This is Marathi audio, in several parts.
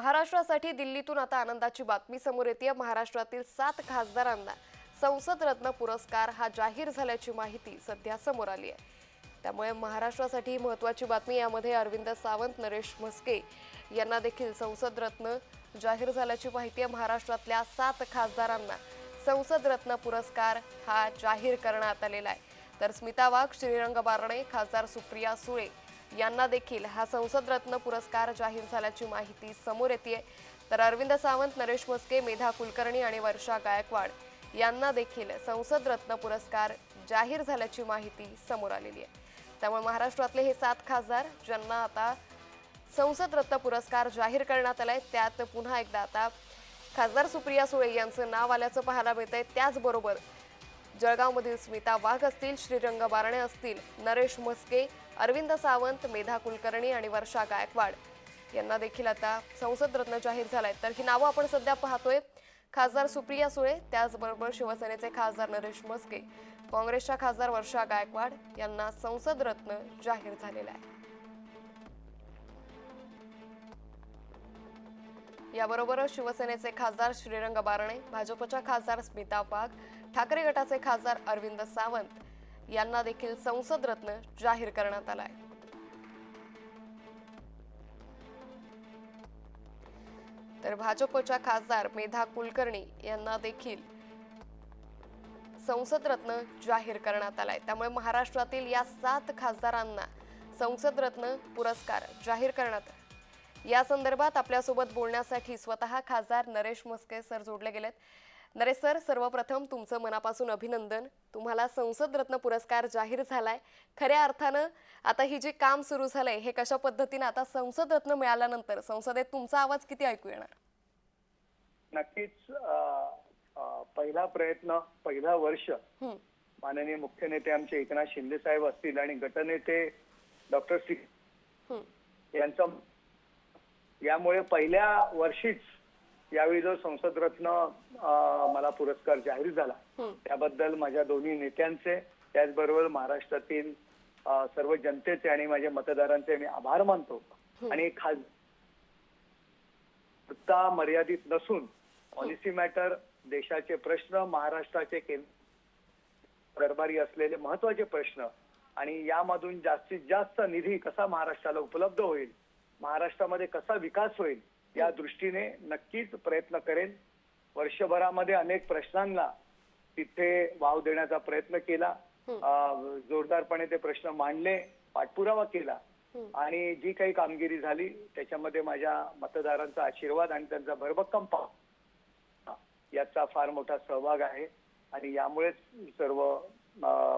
महाराष्ट्रासाठी दिल्लीतून आता आनंदाची बातमी समोर येते. महाराष्ट्रातील सात खासदारांना संसद रत्न पुरस्कार हा जाहीर झाल्याची माहिती सध्या समोर आली आहे. त्यामुळे महाराष्ट्रासाठी महत्वाची बातमी यामध्ये अरविंद सावंत नरेश म्हस्के यांना देखील संसद रत्न जाहीर झाल्याची माहिती आहे. महाराष्ट्रातल्या सात खासदारांना संसद रत्न पुरस्कार हा जाहीर करण्यात आलेला आहे. तर स्मिता वाघ श्रीरंग बारणे खासदार सुप्रिया सुळे यांना देखील हा संसद रत्न पुरस्कार जाहीर झाल्याची माहिती समोर येते तर अरविंद सावंत नरेश म्हस्के मेधा कुलकर्णी आणि वर्षा गायकवाड यांना देखील संसद रत्न पुरस्कार जाहीर झाल्याची माहिती समोर आलेली आहे. त्यामुळे महाराष्ट्रातले हे सात खासदार ज्यांना आता संसद रत्न पुरस्कार जाहीर करण्यात आलाय त्यात पुन्हा एकदा आता खासदार सुप्रिया सुळे यांचं नाव आल्याचं पाहायला मिळत आहे त्याचबरोबर जळगावमधील स्मिता वाघ असतील श्रीरंग बारणे असतील नरेश म्हस्के अरविंद सावंत मेधा कुलकर्णी आणि वर्षा गायकवाड यांना देखील आता संसद रत्न जाहीर झालाय. तर ही नावं आपण सध्या पाहतोय. खासदार सुप्रिया सुळे त्याचबरोबर शिवसेनेचे खासदार नरेश म्हस्के काँग्रेसच्या खासदार वर्षा गायकवाड यांना संसद रत्न जाहीर झालेला आहे. याबरोबरच शिवसेनेचे खासदार श्रीरंग बारणे भाजपच्या खासदार स्मिता वाघ ठाकरे गटाचे खासदार अरविंद सावंत यांना देखील संसद रत्न जाहीर करण्यात आलाय. तर भाजपच्या खासदार मेधा कुलकर्णी यांना देखील संसद रत्न जाहीर करण्यात आलाय. त्यामुळे महाराष्ट्रातील या सात खासदारांना संसद रत्न पुरस्कार जाहीर करण्यात आला. या संदर्भात आपल्यासोबत बोलण्यासाठी स्वतः खासदार नरेश म्हस्के सर जोडले गेलेत. नरेश सर सर्वप्रथम तुमचं मनापासून अभिनंदन. तुम्हाला संसद रत्न पुरस्कार जाहीर झालाय. खऱ्या अर्थानं आता ही जे काम सुरू झालंय हे कशा पद्धतीनं आता संसद रत्न मिळाल्यानंतर संसदेत तुमचा आवाज किती ऐकू येणार? नक्कीच पहिला प्रयत्न पहिला वर्ष माननीय मुख्य नेते आमचे एकनाथ शिंदे साहेब असतील आणि गटनेते डॉक्टर सी हं, यांचा यामुळे पहिल्या वर्षीच यावेळी जो संसद रत्न मला पुरस्कार जाहीर झाला. त्याबद्दल माझ्या दोन्ही नेत्यांचे त्याचबरोबर महाराष्ट्रातील सर्व जनतेचे आणि माझ्या मतदारांचे मी आभार मानतो. आणि खास मर्यादित नसून पॉलिसी मॅटर देशाचे प्रश्न महाराष्ट्राचे केंद्र दरबारी असलेले महत्त्वाचे प्रश्न आणि यामधून जास्तीत जास्त निधी कसा महाराष्ट्राला उपलब्ध होईल महाराष्ट्रामध्ये कसा विकास होईल या दृष्टीने नक्कीच प्रयत्न करेन. वर्षभरामध्ये अनेक प्रश्नांना तिथे वाव देण्याचा प्रयत्न केला. जोरदारपणे ते प्रश्न मांडले पाठपुरावा केला आणि जी काही कामगिरी झाली त्याच्यामध्ये माझ्या मतदारांचा आशीर्वाद आणि त्यांचा भरभक्कम पाव याचा फार मोठा सहभाग आहे. आणि यामुळेच सर्व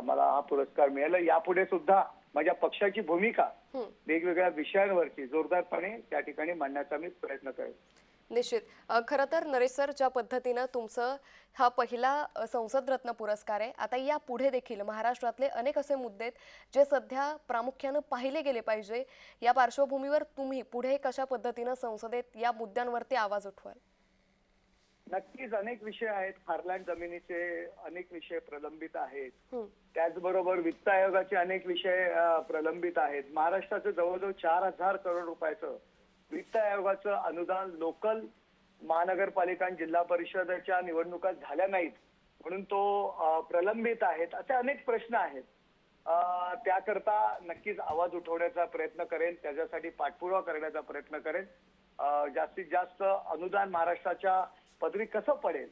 मला हा पुरस्कार मिळाला. यापुढे सुद्धा माझ्या पक्षाची भूमिका. वेगवेगळ्या विषयांवरती जोरदारपणे त्या ठिकाणी मांडण्याचा मी प्रयत्न करेन. निश्चित. खरं तर नरेश सर ज्या पद्धतीनं तुमचं हा पहिला संसद रत्न पुरस्कार आहे आता या पुढे देखील महाराष्ट्रातले अनेक असे मुद्दे आहेत जे सध्या प्रामुख्यानं पाहिले गेले पाहिजे. या पार्श्वभूमीवर तुम्ही पुढे कशा पद्धतीनं संसदेत या मुद्द्यांवरती आवाज उठवाल? नक्कीच अनेक विषय आहेत. खारलांड जमिनीचे अनेक विषय प्रलंबित आहेत. त्याचबरोबर वित्त आयोगाचे अनेक विषय प्रलंबित आहेत. महाराष्ट्राचं जवळजवळ चार हजार करोड रुपयाचं वित्त आयोगाचं अनुदान लोकल महानगरपालिका आणि जिल्हा परिषदेच्या निवडणुका झाल्या नाहीत. म्हणून तो प्रलंबित आहेत असे अनेक प्रश्न आहेत. त्याकरता नक्कीच आवाज उठवण्याचा प्रयत्न करेन. त्याच्यासाठी पाठपुरावा करण्याचा प्रयत्न करेन. जास्तीत जास्त अनुदान महाराष्ट्राच्या पदरी कसं पडेल?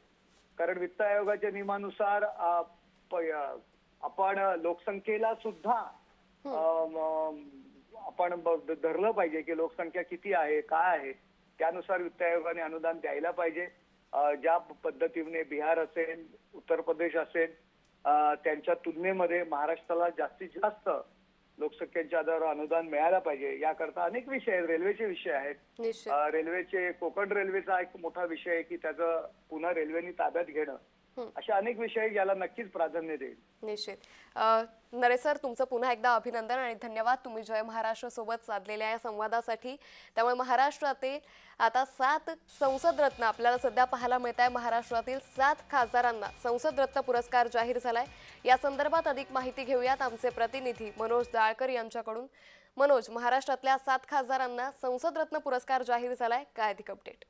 कारण वित्त आयोगाच्या नियमानुसार आपण लोकसंख्येला सुद्धा आपण धरलं पाहिजे की लोकसंख्या किती आहे काय आहे. त्यानुसार वित्त आयोगाने अनुदान द्यायला पाहिजे. ज्या पद्धतीने बिहार असेल उत्तर प्रदेश असेल त्यांच्या तुलनेमध्ये महाराष्ट्राला जास्तीत जास्त लोकसंख्येच्या आधारावर अनुदान मिळायला पाहिजे याकरता अनेक विषय आहेत रेल्वेचे विषय आहेत रेल्वेचे कोकण रेल्वेचा एक मोठा विषय आहे की त्याचं पुन्हा रेल्वेने ताब्यात घेणं. अशा अनेक विषय याला नक्कीच प्राधान्य देईल. निश्चित. अ, नरेश सर तुमचं पुन्हा एकदा अभिनंदन आणि धन्यवाद. तुम्ही जय महाराष्ट्र सोबत साधलेल्या या संवादासाठी. त्यामुळे महाराष्ट्रातील आता सात संसद रत्न आपल्याला सध्या पाहायला मिळत आहे महाराष्ट्रातील सात खासदारांना संसद रत्न पुरस्कार जाहीर झालाय. या संदर्भात अधिक माहिती घेऊयात आमचे प्रतिनिधी मनोज दाळकर यांच्याकडून. मनोज महाराष्ट्रातल्या सात खासदारांना संसद रत्न पुरस्कार जाहीर झालाय. काय अधिक अपडेट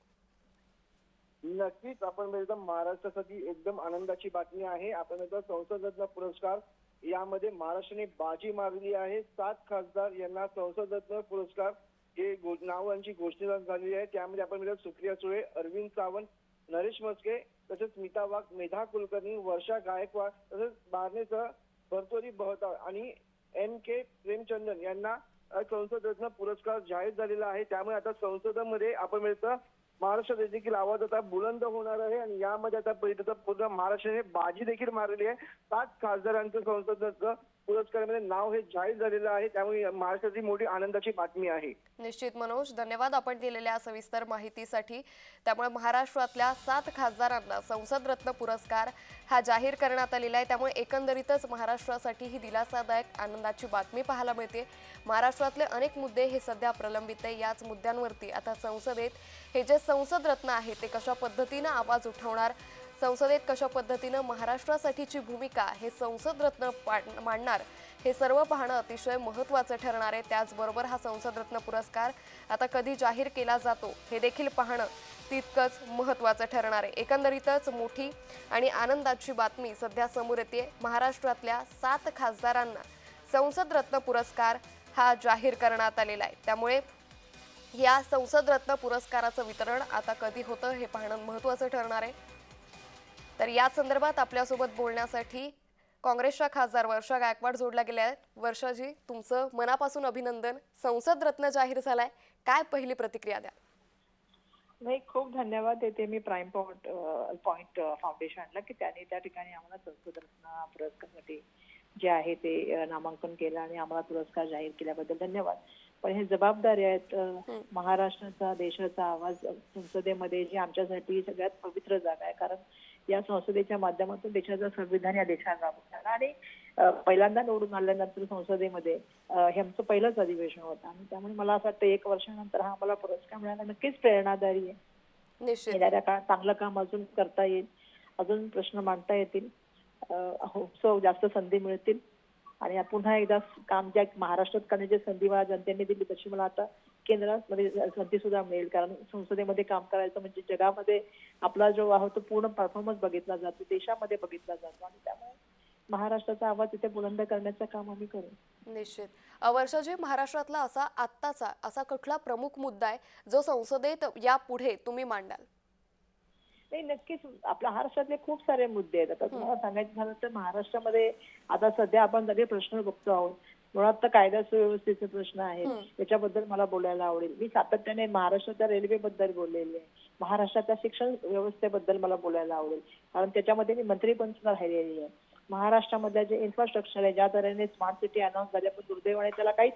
नक्कीच. आपण म्हणजे एकदम महाराष्ट्रासाठी एकदम आनंदाची बातमी आहे. आपण एकदा संसद रत्न पुरस्कार यामध्ये महाराष्ट्राने बाजी मारली आहे. सात खासदार यांना संसद रत्न पुरस्कार हे नावांची घोषणा झालेली आहे. त्यामध्ये आपण बघितलं सुप्रिया सुळे अरविंद सावंत नरेश मस्के तसेच स्मिता वाघ मेधा कुलकर्णी वर्षा गायकवाड तसेच बारणेसह भरतोरी बहता आणि एम के प्रेमचंदन यांना अ, संसद रत्न पुरस्कार जाहीर झालेला आहे. त्यामुळे आता संसदेमध्ये आपण मिळतं महाराष्ट्रात देखील आवाज आता बुलंद होणार आहे आणि यामध्ये आता पहिलं पूर्ण महाराष्ट्राने बाजी देखील मारलेली आहे. सात खासदारांचं संसद पुरस्कारामध्ये नाव हे जाहीर झालेलं आहे. त्यामुळे महाराष्ट्राची मोठी आनंदाची बातमी आहे. निश्चित मनोज धन्यवाद आपण दिलेल्या सविस्तर माहितीसाठी. त्यामुळे महाराष्ट्रातल्या सात खासदारांना संसद रत्न पुरस्कार हा जाहीर करण्यात आलेला आहे. त्यामुळे एकंदरीतच महाराष्ट्रासाठी ही दिलासादायक आनंदाची बातमी पाहायला मिळते. महाराष्ट्रातले अनेक मुद्दे हे सध्या प्रलंबित आहे. याच मुद्द्यांवरती आता संसदेत हे जे संसद रत्न आहे ते कशा पद्धतीनं आवाज उठवणार संसदेत कशा पद्धतीनं महाराष्ट्रासाठीची भूमिका हे संसद रत्न मांडणार हे सर्व पाहणं अतिशय महत्त्वाचं ठरणार आहे. त्याचबरोबर हा संसद रत्न पुरस्कार आता कधी जाहीर केला जातो हे देखील पाहणं तितकंच महत्त्वाचं ठरणार आहे. एकंदरीतच मोठी आणि आनंदाची बातमी सध्या समोर येते महाराष्ट्रातल्या सात खासदारांना संसद रत्न पुरस्कार हा जाहीर करण्यात आलेला आहे. त्यामुळे या संसद रत्न पुरस्काराचं वितरण आता कधी होतं हे पाहणं महत्त्वाचं ठरणार आहे. तर या संदर्भात आपल्यासोबत बोलण्यासाठी काँग्रेसच्या खासदार वर्षा गायकवाड जोडल्या गेल्या आहेत. वर्षाजी तुमचं मनापासून अभिनंदन. संसद रत्न जाहीर झालाय. काय पहिली प्रतिक्रिया द्या नाही खूप धन्यवाद. देते मी प्राईम पॉइंट पॉइंट फाउंडेशनला की त्यांनी त्या ठिकाणी आम्हाला संसद रत्न पुरस्कारासाठी जे आहे ते नामांकन केलं आणि आम्हाला पुरस्कार जाहीर केल्याबद्दल धन्यवाद. पण हे जबाबदारी आहेत महाराष्ट्राचा देशाचा आवाज संसदेमध्ये जी आमच्यासाठी सगळ्यात पवित्र जागा आहे. कारण या संसदेच्या माध्यमातून देशाचं संविधान या राबवतात आणि पहिल्यांदा निवडून आल्यानंतर संसदेमध्ये हे आमचं पहिलंच अधिवेशन होतं. आणि त्यामुळे मला असं वाटतं एक वर्षानंतर हा आम्हाला पुरस्कार मिळाला. नक्कीच प्रेरणादायी आहे. येणाऱ्या काळात चांगलं काम अजून करता येईल. अजून प्रश्न मांडता येतील. सो जास्त संधी मिळतील. आणि पुन्हा एकदा काम ज्या महाराष्ट्रात करण्याची संधी मला जनतेने दिली तशी मला आता केंद्रात मध्ये संधी सुद्धा मिळेल. कारण संसदेमध्ये काम करायचं म्हणजे जगामध्ये आपला जो आहे तो पूर्ण परफॉर्मन्स बघितला जातो देशामध्ये बघितला जातो. आणि त्यामुळे महाराष्ट्राचा आवाज इथे बुलंद करण्याचं काम आम्ही करू. निश्चित. वर्षाजी महाराष्ट्रातला असा आत्ताचा असा कुठला प्रमुख मुद्दा आहे जो संसदेत यापुढे तुम्ही मांडाल? नाही नक्कीच. आपल्या महाराष्ट्रातले खूप सारे मुद्दे आहेत. आता तुम्हाला सांगायचं झालं तर महाराष्ट्रामध्ये आता सध्या आपण सगळे प्रश्न बघतो आहोत. मुळात तर कायदा सुव्यवस्थेचे प्रश्न आहेत. त्याच्याबद्दल मला बोलायला आवडेल. मी सातत्याने महाराष्ट्राच्या रेल्वेबद्दल बोललेली आहे. महाराष्ट्राच्या शिक्षण व्यवस्थेबद्दल मला बोलायला आवडेल. कारण त्याच्यामध्ये मी मंत्री पण सुद्धा राहिलेली आहे. महाराष्ट्रामधल्या जे इन्फ्रास्ट्रक्चर आहे ज्या तऱ्हेने स्मार्ट सिटी अनाऊन्स झाल्या पण दुर्दैवाने त्याला काहीच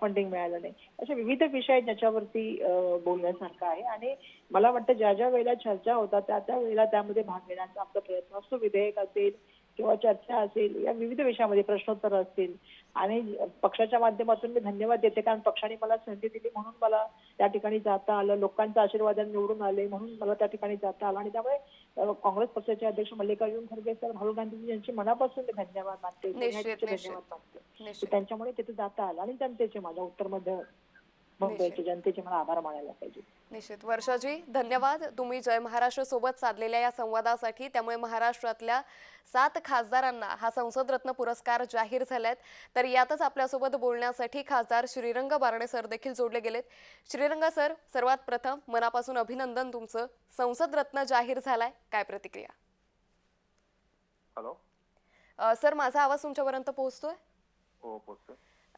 फंडिंग मिळालं नाही. असे विविध विषय आहेत ज्याच्यावरती बोलण्यासारखं आहे. आणि मला वाटतं ज्या ज्या वेळेला चर्चा होतात त्या त्या वेळेला त्यामध्ये भाग घेण्याचा आमचा प्रयत्न असतो. विधेयक असेल किंवा चर्चा असेल या विविध विषयामध्ये प्रश्नोत्तर असतील. आणि पक्षाच्या माध्यमातून मी धन्यवाद देते कारण पक्षाने मला संधी दिली म्हणून मला त्या ठिकाणी जाता आलं. लोकांच्या आशीर्वादाने निवडून आले म्हणून मला त्या ठिकाणी जाता आलं. आणि त्यामुळे काँग्रेस पक्षाचे अध्यक्ष मल्लिकार्जुन खरगे सर राहुल गांधी यांचे मनापासून मी धन्यवाद मानते. धन्यवाद मानते. त्यांच्यामुळे तिथे जाता आलं आणि जनतेचे माझ्या उत्तर मध्य मुंबईचे जनतेचे मला आभार मानायला पाहिजे. निश्चित. वर्षाजी धन्यवाद. तुम्ही जय महाराष्ट्र सोबत साधलेल्या या संवादासाठी. त्यामुळे महाराष्ट्रातल्या सात खासदारांना हा संसद रत्न पुरस्कार जाहीर झालाय तर यातच आपल्यासोबत बोलण्यासाठी खासदार श्रीरंग बारणे सर देखील जोडले गेलेत. श्रीरंग सर सर्वात प्रथम मनापासून अभिनंदन तुमचं. संसद रत्न जाहीर झालाय. काय प्रतिक्रिया? हॅलो. सर माझा आवाज तुमच्यापर्यंत पोहोचतोय? हो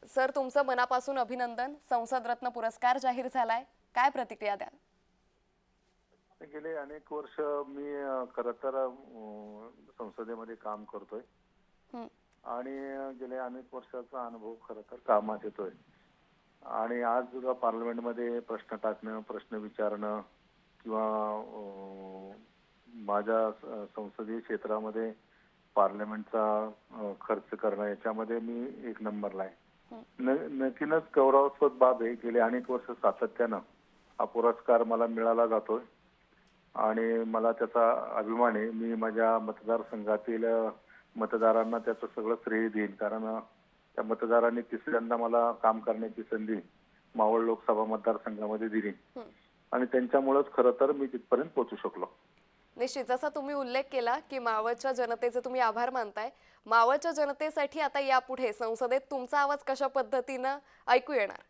सर तुमचं मनापासून अभिनंदन. संसद रत्न पुरस्कार जाहीर झालाय. काय प्रतिक्रिया द्याल? गेले अनेक वर्ष मी खरं तर संसदेमध्ये काम करतोय. हं. आणि गेले अनेक वर्षाचा अनुभव खरं तर कामात येतोय. आणि आज सुद्धा पार्लमेंटमध्ये प्रश्न टाकणं प्रश्न विचारणं किंवा माझ्या संसदीय क्षेत्रामध्ये पार्लमेंटचा खर्च करणं याच्यामध्ये मी एक नंबरला आहे. नक्कीनच गौरवास्पद बाब आहे गेले अनेक वर्ष सातत्यानं. हा पुरस्कार मला मिळाला जातोय. आणि मला त्याचा अभिमान आहे. मी माझ्या मतदारसंघातील मतदारांना त्याचं सगळं श्रेय देईन. कारण त्या मतदारांनी तिसऱ्यांदा मला काम करण्याची संधी मावळ लोकसभा मतदारसंघामध्ये दिली. आणि त्यांच्यामुळेच खरं तर मी तिथपर्यंत पोहोचू शकलो. निश्चित. जसा तुम्ही उल्लेख केला की मावळच्या जनतेचे तुम्ही आभार मानताय. मावळच्या जनतेसाठी आता यापुढे संसदेत तुमचा आवाज कशा पद्धतीनं ऐकू येणार?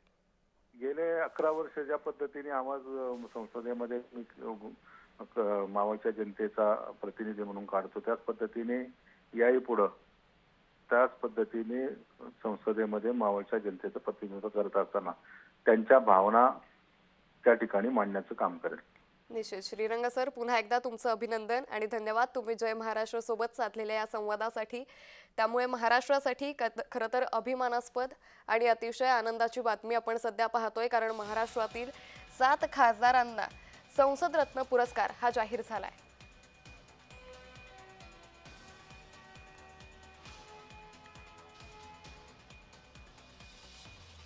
गेले अकरा वर्ष ज्या पद्धतीने आवाज संसदेमध्ये मी क- मावळच्या जनतेचा प्रतिनिधी म्हणून काढतो त्याच पद्धतीने याही पुढं त्याच पद्धतीने संसदेमध्ये मावळच्या जनतेचं प्रतिनिधित्व करत असताना त्यांच्या भावना त्या ठिकाणी मांडण्याचं काम करेल. निश्चित. श्रीरंग सर पुन्हा एकदा तुमचं अभिनंदन आणि धन्यवाद. तुम्ही जय महाराष्ट्र सोबत साधलेल्या या संवादासाठी. त्यामुळे महाराष्ट्रासाठी क- खरं तर अभिमानास्पद आणि अतिशय आनंदाची बातमी आपण सध्या पाहतोय कारण महाराष्ट्रातील सात खासदारांना संसद रत्न पुरस्कार हा जाहीर झाला आहे